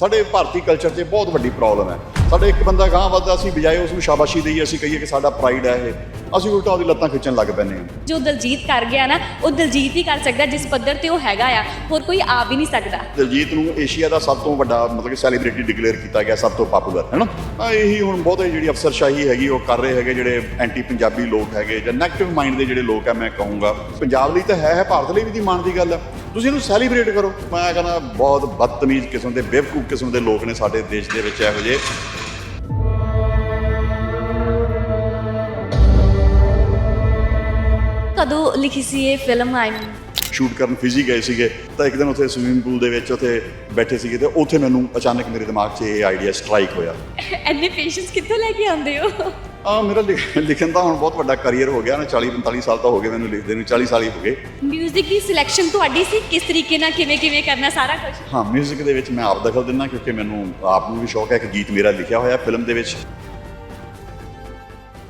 ਸਾਡੇ ਭਾਰਤੀ ਕਲਚਰ 'ਚ ਬਹੁਤ ਵੱਡੀ ਪ੍ਰੋਬਲਮ ਹੈ। ਸਾਡੇ ਇੱਕ ਬੰਦਾ ਗਾਂ ਵੱਧਦਾ ਅਸੀਂ ਬਜਾਏ ਉਸ ਨੂੰ ਸ਼ਾਬਾਸ਼ੀ ਦੇਈਏ ਅਸੀਂ ਕਹੀਏ ਕਿ ਸਾਡਾ ਪ੍ਰਾਈਡ ਹੈ ਇਹ। ਅਸੀਂ ਉਲਟਾ ਉਹਦੀ ਲੱਤਾਂ ਖਿੱਚਣ ਲੱਗ ਪੈਂਦੇ ਹਾਂ। ਜੋ ਦਲਜੀਤ ਕਰ ਗਿਆ ਨਾ ਉਹ ਦਲਜੀਤ ਹੀ ਕਰ ਸਕਦਾ ਜਿਸ ਪੱਧਰ ਤੇ ਉਹ ਹੈਗਾ ਆ। ਹੋਰ ਕੋਈ ਆ ਵੀ ਨਹੀਂ ਸਕਦਾ। ਦਿਲਜੀਤ ਨੂੰ ਏਸ਼ੀਆ ਦਾ ਸਭ ਤੋਂ ਵੱਡਾ ਮਤਲਬ ਕਿ ਸੈਲੀਬ੍ਰਿਟੀ ਡਿਕਲੇਅਰ ਕੀਤਾ ਗਿਆ ਸਭ ਤੋਂ ਪਾਪੂਲਰ ਹੈ ਨਾ? ਤਾਂ ਇਹੀ ਹੁਣ ਬਹੁਤੇ ਜਿਹੜੀ ਅਫਸਰਸ਼ਾਹੀ ਹੈਗੀ ਉਹ ਕਰ ਰਹੇ ਹੈਗੇ ਜਿਹੜੇ ਐਂਟੀ ਪੰਜਾਬੀ ਲੋਕ ਹੈਗੇ ਜਾਂ ਨੈਗੇਟਿਵ ਮਾਈਂਡ ਦੇ ਜਿਹੜੇ ਲੋਕ ਆ ਮੈਂ ਕਹੂੰਗਾ। ਪੰਜਾਬ ਲਈ ਤਾਂ ਹੈ ਹੈ ਭਾਰਤ ਲਈ ਵੀ ਦੀ ਮਾਣ ਦੀ ਗੱਲ ਹੈ ਤੁਸੀਂ ਇਹਨੂੰ ਸੈਲੀਬ੍ਰੇਟ ਕਰੋ। ਮੈਂ ਕਹਿੰਦਾ ਬਹੁਤ ਬਦਤਮੀਜ਼ ਕਿਸਮ ਦੇ ਬੇਵਕੂਫ ਕਿਸਮ ਦੇ ਲੋਕ ਨੇ ਸਾਡੇ ਦੇਸ਼ ਦੇ ਵਿੱਚ ਇਹੋ ਜਿਹੇ। ਕਦੋਂ ਲਿਖੀ ਸੀ ਇਹ ਫਿਲਮ ਆਈ ਸ਼ੂਟ ਕਰਨ ਫਿਜੀ ਗਏ ਸੀਗੇ ਤਾਂ ਇੱਕ ਦਿਨ ਉੱਥੇ ਸਵਿਮਿੰਗ ਪੂਲ ਦੇ ਵਿੱਚ ਉੱਥੇ ਬੈਠੇ ਸੀਗੇ ਤੇ ਉੱਥੇ ਮੈਨੂੰ ਅਚਾਨਕ ਮੇਰੇ ਦਿਮਾਗ 'ਚ ਇਹ ਆਈਡੀਆ ਸਟ੍ਰਾਈਕ ਹੋਇਆ। ਐਨੇ ਪੇਸ਼ੈਂਸ ਕਿੱਥੋਂ ਲੈ ਕੇ ਆਉਂਦੇ ਹੋ? ਆ ਮੇਰਾ ਲਿਖ- ਲਿਖਣ ਦਾ ਹੁਣ ਬਹੁਤ ਵੱਡਾ ਕੈਰੀਅਰ ਹੋ ਗਿਆ ਨਾ 40 45 ਸਾਲ ਤਾਂ ਹੋ ਗਏ ਮੈਨੂੰ ਲਿਖਦੇ ਨੂੰ 40 ਸਾਲ ਹੀ ਹੋ ਗਏ। ਮਿਊਜ਼ਿਕ ਦੀ ਸਿਲੈਕਸ਼ਨ ਤੁਹਾਡੀ ਸੀ? ਕਿਸ ਤਰੀਕੇ ਨਾਲ ਕਿਵੇਂ ਕਿਵੇਂ ਕਰਨਾ ਸਾਰਾ ਕੁਝ ਹਾਂ 뮤직 ਦੇ ਵਿੱਚ ਮੈਂ ਆਪ ਦਖਲ ਦਿੰਦਾ ਕਿਉਂਕਿ ਮੈਨੂੰ ਆਪ ਨੂੰ ਵੀ ਸ਼ੌਕ ਹੈ ਕਿ ਗੀਤ ਮੇਰਾ ਲਿਖਿਆ ਹੋਇਆ ਫਿਲਮ ਦੇ ਵਿੱਚ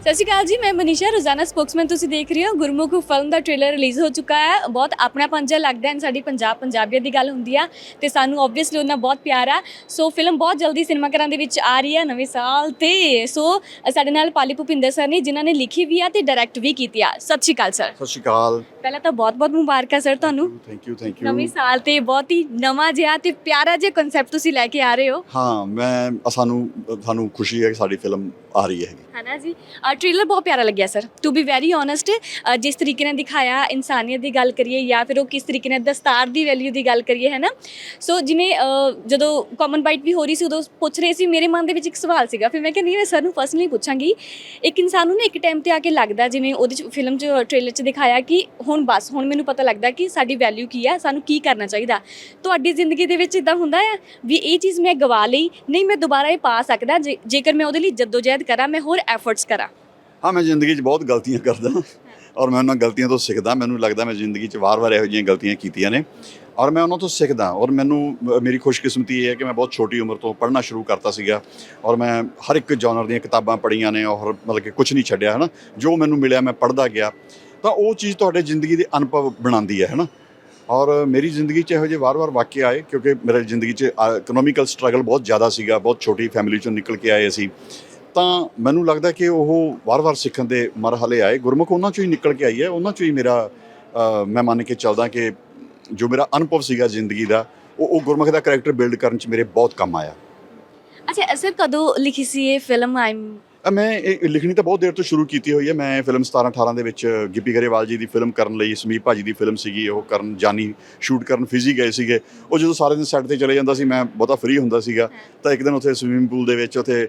ਸਤਿ ਸ਼੍ਰੀ ਅਕਾਲ ਜੀ ਮੈਂ ਮਨੀਸ਼ਾ ਰੋਜ਼ਾਨਾ ਸਪੋਕਸਮੈਨ ਤੁਸੀਂ ਦੇਖ ਰਹੇ ਹੋ। ਗੁਰਮੁਖ ਫਿਲਮ ਦਾ ਟ੍ਰੇਲਰ ਰਿਲੀਜ਼ ਹੋ ਚੁੱਕਾ ਹੈ। ਬਹੁਤ ਆਪਣਾ ਪੰਜਾ ਲੱਗਦਾ ਹੈ ਸਾਡੀ ਪੰਜਾਬ ਪੰਜਾਬੀਅਤ ਦੀ ਗੱਲ ਹੁੰਦੀ ਆ ਤੇ ਸਾਨੂੰ ਆਬਵੀਅਸਲੀ ਉਹਨਾਂ ਬਹੁਤ ਪਿਆਰ ਆ। ਸੋ ਫਿਲਮ ਬਹੁਤ ਜਲਦੀ ਸਿਨੇਮਾ ਘਰਾਂ ਦੇ ਵਿੱਚ ਆ ਰਹੀ ਹੈ ਨਵੇਂ ਸਾਲ ਤੇ। ਸੋ ਸਾਡੇ ਨਾਲ ਪਾਲੀ ਭੁਪਿੰਦਰ ਸਰ ਨੇ ਜਿਨ੍ਹਾਂ ਨੇ ਲਿਖੀ ਵੀ ਆ ਤੇ ਡਾਇਰੈਕਟ ਵੀ ਕੀਤੀ ਆ। ਸਤਿ ਸ਼੍ਰੀ ਅਕਾਲ ਸਰ ਸਤਿ ਸ਼੍ਰੀ ਅਕਾਲ। ਪਹਿਲਾਂ ਤਾਂ ਬਹੁਤ ਬਹੁਤ ਮੁਬਾਰਕਾਂ ਸਰ ਤੁਹਾਨੂੰ। ਥੈਂਕ ਯੂ ਥੈਂਕ ਯੂ ਨਵੇਂ ਸਾਲ ਤੇ ਬਹੁਤ ਹੀ ਨਵਾਂ ਜਿਹਾ ਤੇ ਪਿਆਰਾ ਜਿਹਾ ਕਨਸੈਪਟ ਤੁਸੀਂ ਲੈ ਕੇ ਆ ਰਹੇ ਹੋ। ਹਾਂ ਮੈਂ ਸਾਨੂੰ ਸਾਨੂੰ ਖੁਸ਼ੀ ਹੈ ਕਿ ਸਾਡੀ ਫਿਲਮ ਆ ਰਹੀ ਹੈ। ਹਨਾ ਜੀ? ਟ੍ਰੇਲਰ ਬਹੁਤ ਪਿਆਰਾ ਲੱਗਿਆ sir to be very honest ਜਿਸ ਤਰੀਕੇ ਨਾਲ ਦਿਖਾਇਆ ਇਨਸਾਨੀਅਤ ਦੀ ਗੱਲ ਕਰੀਏ ਜਾਂ ਫਿਰ ਉਹ ਕਿਸ ਤਰੀਕੇ ਨਾਲ ਦਸਤਾਰ ਦੀ ਵੈਲਿਊ ਦੀ ਗੱਲ ਕਰੀਏ ਹੈ ਨਾ ਸੋ ਜਿਵੇਂ ਜਦੋਂ ਕਾਮਨ ਬਾਈਟ ਵੀ ਹੋ ਰਹੀ ਸੀ, ਉਦੋਂ ਪੁੱਛ ਰਹੇ ਸੀ, ਮੇਰੇ ਮਨ ਦੇ ਵਿੱਚ ਇੱਕ ਸਵਾਲ ਸੀਗਾ। ਫਿਰ ਮੈਂ ਕਿਹਾ, ਨਹੀਂ, ਮੈਂ ਸਰ ਨੂੰ ਪਰਸਨਲੀ ਪੁੱਛਾਂਗੀ। ਇੱਕ ਇਨਸਾਨ ਨੂੰ ਨਾ ਇੱਕ ਟਾਈਮ ਤੇ ਆ ਕੇ ਲੱਗਦਾ, ਜਿਵੇਂ ਉਹਦੇ ਚ ਫਿਲਮ 'ਚ ਟ੍ਰੇਲਰ 'ਚ ਦਿਖਾਇਆ ਕਿ ਹੁਣ ਬਸ, ਹੁਣ ਮੈਨੂੰ ਪਤਾ ਲੱਗਦਾ ਕਿ ਸਾਡੀ ਵੈਲਿਊ ਕੀ ਹੈ ਸਾਨੂੰ ਕੀ ਕਰਨਾ ਚਾਹੀਦਾ। ਤੁਹਾਡੀ ਜ਼ਿੰਦਗੀ ਦੇ ਵਿੱਚ ਇਦਾਂ ਹੁੰਦਾ ਆ ਵੀ ਇਹ ਚੀਜ਼ ਮੈਂ ਗਵਾ ਲਈ, ਨਹੀਂ, ਮੈਂ ਦੁਬਾਰਾ ਇਹ ਪਾ ਸਕਦਾ, ਜੇ- ਜੇਕਰ ਮੈਂ ਉਹਦੇ ਲਈ ਜਦੋਜਹਿਦ ਕਰਾਂ, ਮੈਂ ਹੋਰ ਐਫਰਟਸ ਕਰਾਂ। ਹਾਂ, ਮੈਂ ਜ਼ਿੰਦਗੀ 'ਚ ਬਹੁਤ ਗਲਤੀਆਂ ਕਰਦਾ ਔਰ ਮੈਂ ਉਹਨਾਂ ਗਲਤੀਆਂ ਤੋਂ ਸਿੱਖਦਾ, ਮੈਨੂੰ ਲੱਗਦਾ ਮੈਂ ਜ਼ਿੰਦਗੀ 'ਚ ਵਾਰ-ਵਾਰ ਇਹੋ ਜਿਹੀਆਂ ਗਲਤੀਆਂ ਕੀਤੀਆਂ ਨੇ ਔਰ ਮੈਂ ਉਹਨਾਂ ਤੋਂ ਸਿੱਖਦਾ ਔਰ ਮੈਨੂੰ ਮੇਰੀ ਖੁਸ਼ਕਿਸਮਤੀ ਇਹ ਹੈ ਕਿ ਮੈਂ ਬਹੁਤ ਛੋਟੀ ਉਮਰ ਤੋਂ ਪੜ੍ਹਨਾ ਸ਼ੁਰੂ ਕਰਤਾ ਸੀਗਾ ਔਰ ਮੈਂ ਹਰ ਇੱਕ ਜਨਰ ਦੀਆਂ ਕਿਤਾਬਾਂ ਪੜ੍ਹੀਆਂ ਨੇ ਔਰ ਮਤਲਬ ਕਿ ਕੁਝ ਨਹੀਂ ਛੱਡਿਆ ਹੈ ਨਾ ਜੋ ਮੈਨੂੰ ਮਿਲਿਆ ਮੈਂ ਪੜ੍ਹਦਾ ਗਿਆ। ਤਾਂ ਉਹ ਚੀਜ਼ ਤੁਹਾਡੇ ਜ਼ਿੰਦਗੀ ਦੇ ਅਨੁਭਵ ਬਣਾਉਂਦੀ ਹੈ ਹੈ ਨਾ ਔਰ ਮੇਰੀ ਜ਼ਿੰਦਗੀ 'ਚ ਇਹੋ ਜਿਹੇ ਵਾਰ-ਵਾਰ ਵਾਕਿਆ ਆਏ ਕਿਉਂਕਿ ਮੇਰੇ ਜ਼ਿੰਦਗੀ 'ਚ ਇਕਨੋਮਿਕਲ ਸਟਰਗਲ ਬਹੁਤ ਜ਼ਿਆਦਾ ਸੀਗਾ, ਬਹੁਤ ਛੋਟੀ ਫੈਮਿਲੀ 'ਚੋਂ ਨਿਕਲ ਕੇ ਆਏ ਅਸੀਂ। ਤਾਂ ਮੈਨੂੰ ਲੱਗਦਾ ਕਿ ਉਹ ਵਾਰ-ਵਾਰ ਸਿੱਖਣ ਦੇ ਮਰਹਲੇ ਆਏ। ਗੁਰਮੁਖ ਉਹਨਾਂ 'ਚੋਂ ਹੀ ਨਿਕਲ ਕੇ ਆਈ ਹੈ ਉਹਨਾਂ 'ਚੋਂ ਹੀ ਮੇਰਾ ਮੈਂ ਮੰਨ ਕੇ ਚੱਲਦਾ ਕਿ ਜੋ ਮੇਰਾ ਅਨੁਭਵ ਸੀਗਾ ਜ਼ਿੰਦਗੀ ਦਾ ਉਹ ਉਹ ਗੁਰਮੁਖ ਦਾ ਕੈਰੈਕਟਰ ਬਿਲਡ ਕਰਨ 'ਚ ਮੇਰੇ ਬਹੁਤ ਕੰਮ ਆਇਆ। ਅੱਛਾ ਸਰ ਕਦੋਂ ਲਿਖੀ ਸੀ ਇਹ ਫਿਲਮ ਆਈ ਅ, ਮੈਂ ਇਹ ਲਿਖਣੀ ਤਾਂ ਬਹੁਤ ਦੇਰ ਤੋਂ ਸ਼ੁਰੂ ਕੀਤੀ ਹੋਈ ਹੈ। ਮੈਂ ਫਿਲਮ 17 18 ਦੇ ਵਿੱਚ ਗਿੱਪੀ ਗਰੇਵਾਲ ਜੀ ਦੀ ਫਿਲਮ ਕਰਨ ਲਈ ਸਮੀਪ ਭਾਜੀ ਦੀ ਫਿਲਮ ਸੀਗੀ ਉਹ ਕਰਨ ਜਾਨੀ ਸ਼ੂਟ ਕਰਨ ਫਿਜੀ ਗਏ ਸੀਗੇ। ਉਹ ਜਦੋਂ ਸਾਰੇ ਦਿਨ ਸੈੱਟ ਤੇ ਚਲੇ ਜਾਂਦਾ ਸੀ ਮੈਂ ਬਹੁਤਾ ਫ੍ਰੀ ਹੁੰਦਾ ਸੀਗਾ। ਤਾਂ ਇੱਕ ਦਿਨ ਉੱਥੇ ਸਵਿਮਿੰਗ ਪੂਲ ਦੇ ਵਿੱਚ ਉੱਥੇ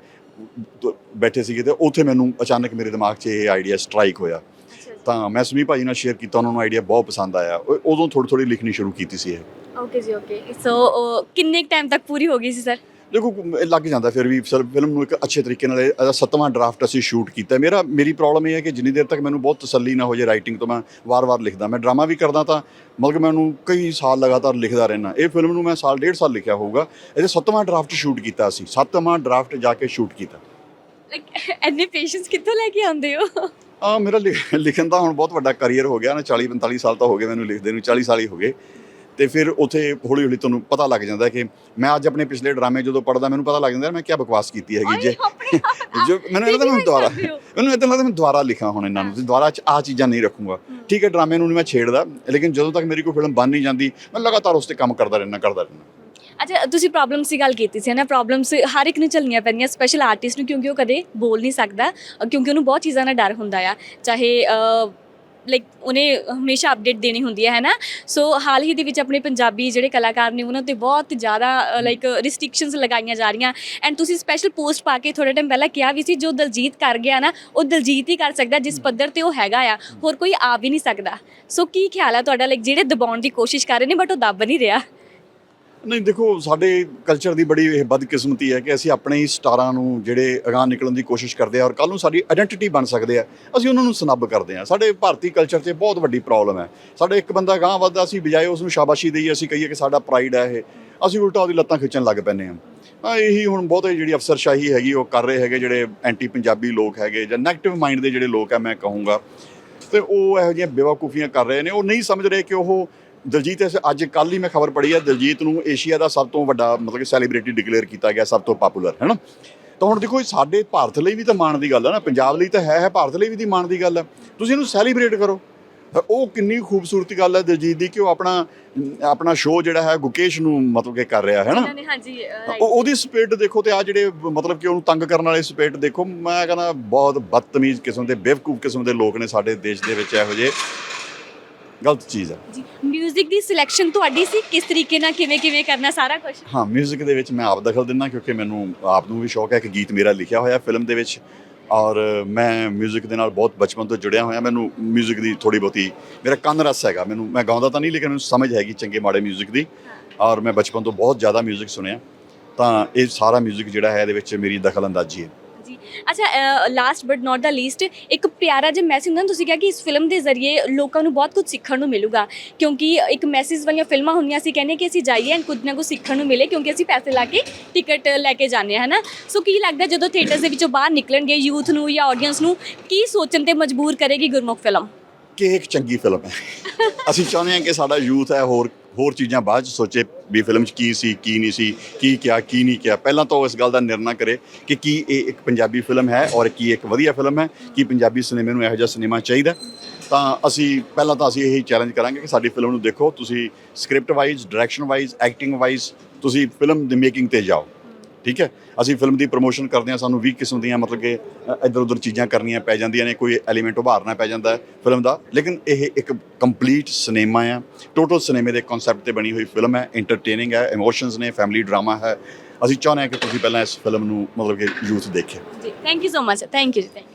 ਬੈਠੇ ਸੀਗੇ ਤੇ ਉੱਥੇ ਮੈਨੂੰ ਅਚਾਨਕ ਮੇਰੇ ਦਿਮਾਗ 'ਚ ਇਹ ਆਈਡੀਆ ਸਟ੍ਰਾਈਕ ਹੋਇਆ। ਤਾਂ ਮੈਂ ਸਮੀਪ ਭਾਜੀ ਨਾਲ ਸ਼ੇਅਰ ਕੀਤਾ ਉਹਨਾਂ ਨੂੰ ਆਈਡੀਆ ਬਹੁਤ ਪਸੰਦ ਆਇਆ। ਉਦੋਂ ਥੋੜੀ ਥੋੜੀ ਲਿਖਣੀ ਸ਼ੁਰੂ ਕੀਤੀ ਸੀ ਇਹ। ਓਕੇ ਜੀ ਓਕੇ ਸੋ ਕਿੰਨੇ ਟਾਈਮ ਤੱਕ ਪੂਰੀ ਹੋ ਗਈ ਸੀ ਸਰ ਦੇਖੋ ਲੱਗ ਜਾਂਦਾ ਫਿਰ ਵੀ ਸਰ ਫਿਲਮ ਨੂੰ ਇੱਕ ਅੱਛੇ ਤਰੀਕੇ ਨਾਲ ਇਹ- ਇਹਦਾ ਸੱਤਵਾਂ ਡਰਾਫਟ ਅਸੀਂ ਸ਼ੂਟ ਕੀਤਾ। ਮੇਰਾ ਮੇਰੀ ਪ੍ਰੋਬਲਮ ਇਹ ਹੈ ਕਿ ਜਿੰਨੀ ਦੇਰ ਤੱਕ ਮੈਨੂੰ ਬਹੁਤ ਤਸੱਲੀ ਨਾ ਹੋ ਜਾਏ ਰਾਈਟਿੰਗ ਤੋਂ ਮੈਂ ਵਾਰ-ਵਾਰ ਲਿਖਦਾ। ਮੈਂ ਡਰਾਮਾ ਵੀ ਕਰਦਾ ਤਾਂ ਮਤਲਬ ਕਿ ਮੈਂ ਉਹਨੂੰ ਕਈ ਸਾਲ ਲਗਾਤਾਰ ਲਿਖਦਾ ਰਹਿਣਾ ਇਹ ਫਿਲਮ ਨੂੰ ਮੈਂ ਸਾਲ ਡੇਢ ਸਾਲ ਲਿਖਿਆ ਹੋਊਗਾ। ਇਹਦੇ ਸੱਤਵਾਂ ਡਰਾਫਟ ਸ਼ੂਟ ਕੀਤਾ ਅਸੀਂ। ਸੱਤਵਾਂ ਡਰਾਫਟ ਜਾ ਕੇ ਸ਼ੂਟ ਕੀਤਾ। ਲਾਈਕ ਐਨੇ ਪੇਸ਼ੈਂਸ ਕਿੱਥੋਂ ਲੈ ਕੇ ਆਉਂਦੇ ਹੋ? ਆ ਮੇਰਾ ਲਿਖ- ਲਿਖਣ ਦਾ ਹੁਣ ਬਹੁਤ ਵੱਡਾ ਕੈਰੀਅਰ ਹੋ ਗਿਆ ਨਾ। 40 45 ਸਾਲ ਤਾਂ ਹੋ ਗਏ ਮੈਨੂੰ ਲਿਖਦੇ ਨੂੰ। 40 ਸਾਲ ਹੀ ਹੋ ਗਏ। ਤੇ ਫਿਰ ਉੱਥੇ ਹੌਲੀ ਹੌਲੀ ਤੁਹਾਨੂੰ ਪਤਾ ਲੱਗ ਜਾਂਦਾ ਕਿ ਮੈਂ ਅੱਜ ਆਪਣੇ ਪਿਛਲੇ ਡਰਾਮੇ ਜਦੋਂ ਪੜਦਾ ਮੈਨੂੰ ਪਤਾ ਲੱਗ ਜਾਂਦਾ ਮੈਂ ਕੀ ਬਕਵਾਸ ਕੀਤੀ ਹੈਗੀ ਜੇ। ਜੋ ਮੈਨੂੰ ਲੱਗਦਾ ਮੈਂ ਦੁਬਾਰਾ ਮੈਨੂੰ ਇਦਾਂ ਲੱਗਦਾ ਮੈਂ ਦੁਬਾਰਾ ਲਿਖਾਂ ਹੁਣ ਇਹਨਾਂ ਨੂੰ ਤੇ ਦੁਬਾਰਾ ਚ ਆ ਚੀਜ਼ਾਂ ਨਹੀਂ ਰੱਖੂੰਗਾ। ਠੀਕ ਹੈ ਡਰਾਮੇ ਨੂੰ ਮੈਂ ਛੇੜਦਾ ਲੇਕਿਨ ਜਦੋਂ ਤੱਕ ਮੇਰੀ ਕੋਈ ਫਿਲਮ ਬਣ ਨਹੀਂ ਜਾਂਦੀ ਮੈਂ ਲਗਾਤਾਰ ਉਸ ਤੇ ਕੰਮ ਕਰਦਾ ਰਹਿਣਾ ਕਰਦਾ ਰਹਿਣਾ ਅੱਛਾ ਤੁਸੀਂ ਪ੍ਰੋਬਲਮਸ ਦੀ ਗੱਲ ਕੀਤੀ ਸੀ ਨਾ? ਪ੍ਰੋਬਲਮਸ ਹਰ ਇੱਕ ਨੂੰ ਚੱਲਣੀਆਂ ਪੈਂਦੀਆਂ ਸਪੈਸ਼ਲ ਆਰਟਿਸਟ ਨੂੰ ਕਿਉਂਕਿ ਉਹ ਕਦੇ ਬੋਲ ਨਹੀਂ ਸਕਦਾ ਕਿਉਂਕਿ ਉਹਨੂੰ ਬਹੁਤ ਚੀਜ਼ਾਂ ਦਾ ਡਰ ਹੁੰਦਾ ਆ ਚਾਹੇ ਲਾਈਕ ਉਹਨੇ ਹਮੇਸ਼ਾ ਅਪਡੇਟ ਦੇਣੀ ਹੁੰਦੀ ਹੈ ਹੈ ਨਾ ਸੋ ਹਾਲ ਹੀ ਦੇ ਵਿੱਚ ਆਪਣੇ ਪੰਜਾਬੀ ਜਿਹੜੇ ਕਲਾਕਾਰ ਨੇ, ਉਹਨਾਂ ਤੇ ਬਹੁਤ ਜ਼ਿਆਦਾ ਲਾਈਕ ਰਿਸਟ੍ਰਿਕਸ਼ਨਸ ਲਗਾਈਆਂ ਜਾ ਰਹੀਆਂ। ਐਂਡ ਤੁਸੀਂ ਸਪੈਸ਼ਲ ਪੋਸਟ ਪਾ ਕੇ ਥੋੜੇ ਟਾਈਮ ਪਹਿਲਾਂ ਕਿਹਾ ਵੀ ਸੀ, ਜੋ ਦਲਜੀਤ ਕਰ ਗਿਆ ਨਾ, ਉਹ ਦਲਜੀਤ ਹੀ ਕਰ ਸਕਦਾ, ਜਿਸ ਪੱਧਰ ਤੇ ਉਹ ਹੈਗਾ ਆ। ਹੋਰ ਕੋਈ ਆ ਵੀ ਨਹੀਂ ਸਕਦਾ। ਸੋ ਕੀ ਖਿਆਲ ਆ ਤੁਹਾਡਾ? ਲਾਈਕ ਜਿਹੜੇ ਦਬਾਉਣ ਦੀ ਕੋਸ਼ਿਸ਼ ਕਰ ਰਹੇ ਨੇ ਬਟ ਉਹ ਦੱਬ ਨਹੀਂ ਰਿਹਾ। ਨਹੀਂ, ਦੇਖੋ, ਸਾਡੇ ਕਲਚਰ ਦੀ ਬੜੀ ਇਹ ਬਦਕਿਸਮਤੀ ਹੈ ਕਿ ਅਸੀਂ ਆਪਣੇ ਹੀ ਸਟਾਰਾਂ ਨੂੰ ਜਿਹੜੇ ਅਗਾਂਹ ਨਿਕਲਣ ਦੀ ਕੋਸ਼ਿਸ਼ ਕਰਦੇ ਆ ਔਰ ਕੱਲ ਨੂੰ ਸਾਡੀ ਆਇਡੈਂਟੀਟੀ ਬਣ ਸਕਦੇ ਆ। ਅਸੀਂ ਉਹਨਾਂ ਨੂੰ ਸਨੱਬ ਕਰਦੇ ਆ ਸਾਡੇ ਭਾਰਤੀ ਕਲਚਰ 'ਚ ਬਹੁਤ ਵੱਡੀ ਪ੍ਰੋਬਲਮ ਹੈ। ਸਾਡੇ ਇੱਕ ਬੰਦਾ ਅਗਾਂਹ ਵੱਧਦਾ, ਅਸੀਂ ਬਜਾਏ ਉਸ ਨੂੰ ਸ਼ਾਬਾਸ਼ੀ ਦੇਈਏ, ਅਸੀਂ ਕਹੀਏ ਕਿ ਸਾਡਾ ਪ੍ਰਾਈਡ ਹੈ ਇਹ। ਅਸੀਂ ਉਲਟਾ ਉਹਦੀ ਲੱਤਾਂ ਖਿੱਚਣ ਲੱਗ ਪੈਂਦੇ ਆ ਤਾਂ ਇਹੀ ਹੁਣ ਬਹੁਤੇ ਜਿਹੜੀ ਅਫਸਰਸ਼ਾਹੀ ਹੈਗੀ, ਉਹ ਕਰ ਰਹੇ ਹੈਗੇ ਜਿਹੜੇ ਐਂਟੀ ਪੰਜਾਬੀ ਲੋਕ ਹੈਗੇ ਜਾਂ ਨੈਗੇਟਿਵ ਮਾਈਂਡ ਦੇ ਜਿਹੜੇ ਲੋਕ ਆ, ਮੈਂ ਕਹੂੰਗਾ। ਤੇ ਉਹ ਇਹੋ ਜਿਹੀਆਂ ਬੇਵਕੂਫੀਆਂ ਕਰ ਰਹੇ ਨੇ। ਉਹ ਨਹੀਂ ਸਮਝ ਰਹੇ ਕਿ ਉਹ ਦਲਜੀਤ ਇਸ- ਅੱਜ ਕੱਲ ਹੀ ਮੈਂ ਖਬਰ ਪੜ੍ਹੀ ਹੈ ਦਲਜੀਤ ਨੂੰ ਏਸ਼ੀਆ ਦਾ ਸਭ ਤੋਂ ਵੱਡਾ ਮਤਲਬ ਕਿ ਸੈਲੀਬ੍ਰਿਟੀ ਡਿਕਲੇਅਰ ਕੀਤਾ ਗਿਆ ਸਭ ਤੋਂ ਪਪੂਲਰ ਹੈ ਨਾ? ਤਾਂ ਹੁਣ ਦੇਖੋ ਸਾਡੇ ਭਾਰਤ ਲਈ ਵੀ ਤਾਂ ਮਾਣ ਦੀ ਗੱਲ ਹੈ ਨਾ ਪੰਜਾਬ ਲਈ ਤਾਂ ਹੈ ਹੈ ਭਾਰਤ ਲਈ ਵੀ ਦੀ ਮਾਣ ਦੀ ਗੱਲ ਹੈ ਤੁਸੀਂ ਇਹਨੂੰ ਸੈਲੀਬ੍ਰੇਟ ਕਰੋ। ਉਹ ਕਿੰਨੀ ਖੂਬਸੂਰਤੀ ਗੱਲ ਹੈ ਦਲਜੀਤ ਦੀ ਕਿ ਉਹ ਆਪਣਾ ਆਪਣਾ ਸ਼ੋਅ ਜਿਹੜਾ ਹੈ ਗੁਕੇਸ਼ ਨੂੰ ਮਤਲਬ ਕਿ ਕਰ ਰਿਹਾ ਹੈ ਨਾ? ਹਾਂਜੀ ਉਹਦੀ ਸਪਿਰਿਟ ਦੇਖੋ ਤੇ ਆ ਜਿਹੜੇ ਮਤਲਬ ਕਿ ਉਹਨੂੰ ਤੰਗ ਕਰਨ ਵਾਲੇ ਸਪਿਰਿਟ ਦੇਖੋ ਮੈਂ ਕਹਿੰਦਾ ਬਹੁਤ ਬਦਤਮੀਜ਼ ਕਿਸਮ ਦੇ ਬੇਵਕੂਫ ਕਿਸਮ ਦੇ ਲੋਕ ਨੇ ਸਾਡੇ ਦੇਸ਼ ਦੇ ਵਿੱਚ ਇਹੋ ਜਿਹੇ। ਗਲਤ ਚੀਜ਼ ਹੈ ਜੀ 뮤직 ਦੀ ਸਿਲੈਕਸ਼ਨ ਤੁਹਾਡੀ ਸੀ ਕਿਸ ਤਰੀਕੇ ਨਾਲ ਕਿਵੇਂ ਕਿਵੇਂ ਕਰਨਾ ਸਾਰਾ ਕੁਝ ਹਾਂ 뮤직 ਦੇ ਵਿੱਚ ਮੈਂ ਆਪ ਦਖਲ ਦਿੰਦਾ ਕਿਉਂਕਿ ਮੈਨੂੰ ਆਪ ਨੂੰ ਵੀ ਸ਼ੌਕ ਹੈ ਕਿ ਗੀਤ ਮੇਰਾ ਲਿਖਿਆ ਹੋਇਆ ਫਿਲਮ ਦੇ ਵਿੱਚ ਔਰ ਮੈਂ 뮤직 ਦੇ ਨਾਲ ਬਹੁਤ ਬਚਪਨ ਤੋਂ ਜੁੜਿਆ ਹੋਇਆ ਮੈਨੂੰ 뮤직 ਦੀ ਥੋੜੀ ਬਹੁਤੀ ਮੇਰਾ ਕੰਨ ਰਸ ਹੈਗਾ ਮੈਨੂੰ ਮੈਂ ਗਾਉਂਦਾ ਤਾਂ ਨਹੀਂ ਲੇਕਿਨ ਮੈਨੂੰ ਸਮਝ ਹੈਗੀ ਚੰਗੇ ਮਾੜੇ 뮤직 ਦੀ ਔਰ ਮੈਂ ਬਚਪਨ ਤੋਂ ਬਹੁਤ ਜ਼ਿਆਦਾ 뮤직 ਸੁਣਿਆ ਤਾਂ ਇਹ ਸਾਰਾ 뮤직 ਜਿਹੜਾ ਹੈ ਇਹਦੇ ਵਿੱਚ ਮੇਰੀ ਦਖਲ ਅੰਦਾਜ਼ੀ ਹੈ ਜੀ ਅੱਛਾ last but not the least ਇੱਕ ਪਿਆਰਾ ਜਿਹਾ ਮੈਸੇਜ ਹੁੰਦਾ ਨਾ, ਤੁਸੀਂ ਕਿਹਾ ਕਿ ਇਸ ਫਿਲਮ ਦੇ ਜ਼ਰੀਏ ਲੋਕਾਂ ਨੂੰ ਬਹੁਤ ਕੁਝ ਸਿੱਖਣ ਨੂੰ ਮਿਲੂਗਾ। ਕਿਉਂਕਿ ਇੱਕ ਮੈਸੇਜ ਵਾਲੀਆਂ ਫਿਲਮਾਂ ਹੁੰਦੀਆਂ ਸੀ ਕਹਿੰਦੇ ਕਿ ਅਸੀਂ ਜਾਈਏ ਐਂਡ ਕੁਝ ਨਾ ਕੁਝ ਸਿੱਖਣ ਨੂੰ ਮਿਲੇ ਕਿਉਂਕਿ ਅਸੀਂ ਪੈਸੇ ਲਾ ਕੇ ਟਿਕਟ ਲੈ ਕੇ ਜਾਂਦੇ ਹਾਂ ਹਨਾ? ਸੋ ਕੀ ਲੱਗਦਾ ਜਦੋਂ ਥੀਏਟਰਸ ਦੇ ਵਿੱਚੋਂ ਬਾਹਰ ਨਿਕਲਣਗੇ ਯੂਥ ਨੂੰ ਜਾਂ ਆਡੀਅנס ਨੂੰ ਕੀ ਸੋਚਣ ਤੇ ਮਜਬੂਰ ਕਰੇਗੀ ਗੁਰਮੁਖ ਫਿਲਮ ਕਿ ਇੱਕ ਚੰਗੀ ਫਿਲਮ ਹੈ। ਅਸੀਂ ਚਾਹੁੰਦੇ ਹਾਂ ਕਿ ਸਾਡਾ ਯੂਥ ਹੈ ਹੋਰ ਹੋਰ ਚੀਜ਼ਾਂ ਬਾਅਦ ਚ ਸੋਚੇ ਵੀ ਫਿਲਮ 'ਚ ਕੀ ਸੀ, ਕੀ ਨਹੀਂ ਸੀ, ਕੀ ਕਿਹਾ, ਕੀ ਨਹੀਂ ਕਿਹਾ। ਪਹਿਲਾਂ ਤਾਂ ਉਹ ਇਸ ਗੱਲ ਦਾ ਨਿਰਣਾ ਕਰੇ ਕਿ ਕੀ ਇਹ ਇੱਕ ਪੰਜਾਬੀ ਫਿਲਮ ਹੈ ਔਰ ਕੀ ਇੱਕ ਵਧੀਆ ਫਿਲਮ ਹੈ, ਕੀ ਪੰਜਾਬੀ ਸਿਨੇਮੇ ਨੂੰ ਇਹੋ ਜਿਹਾ ਸਿਨੇਮਾ ਚਾਹੀਦਾ ਤਾਂ ਅਸੀਂ, ਪਹਿਲਾਂ ਤਾਂ ਅਸੀਂ ਇਹੀ ਚੈਲੰਜ ਕਰਾਂਗੇ ਕਿ ਸਾਡੀ ਫਿਲਮ ਨੂੰ ਦੇਖੋ, ਤੁਸੀਂ script wise direction wise acting wise ਤੁਸੀਂ ਫਿਲਮ ਦੀ ਮੇਕਿੰਗ ਤੇ ਜਾਓ। ਠੀਕ ਹੈ? ਅਸੀਂ ਫਿਲਮ ਦੀ ਪ੍ਰੋਮੋਸ਼ਨ ਕਰਦੇ ਹਾਂ, ਸਾਨੂੰ 20 ਕਿਸਮ ਦੀਆਂ ਮਤਲਬ ਕਿ ਇੱਧਰ ਉੱਧਰ ਚੀਜ਼ਾਂ ਕਰਨੀਆਂ ਪੈ ਜਾਂਦੀਆਂ ਨੇ, ਕੋਈ ਐਲੀਮੈਂਟ ਉਭਾਰਨਾ ਪੈ ਜਾਂਦਾ ਹੈ ਫਿਲਮ ਦਾ। ਲੇਕਿਨ ਇਹ ਇੱਕ ਕੰਪਲੀਟ ਸਿਨੇਮਾ ਆ। ਟੋਟਲ ਸਿਨੇਮੇ ਦੇ ਕਨਸੈਪਟ ਤੇ ਬਣੀ ਹੋਈ ਫਿਲਮ ਹੈ ਐਂਟਰਟੇਨਿੰਗ ਹੈ ਇਮੋਸ਼ਨਸ ਨੇ ਫੈਮਿਲੀ ਡਰਾਮਾ ਹੈ। ਅਸੀਂ ਚਾਹੁੰਦੇ ਹਾਂ ਕਿ ਤੁਸੀਂ ਪਹਿਲਾਂ ਇਸ ਫਿਲਮ ਨੂੰ ਮਤਲਬ ਕਿ ਯੂਥ ਦੇਖੇ। ਜੀ thank you so much thank you ਜੀ ਥੈਂਕ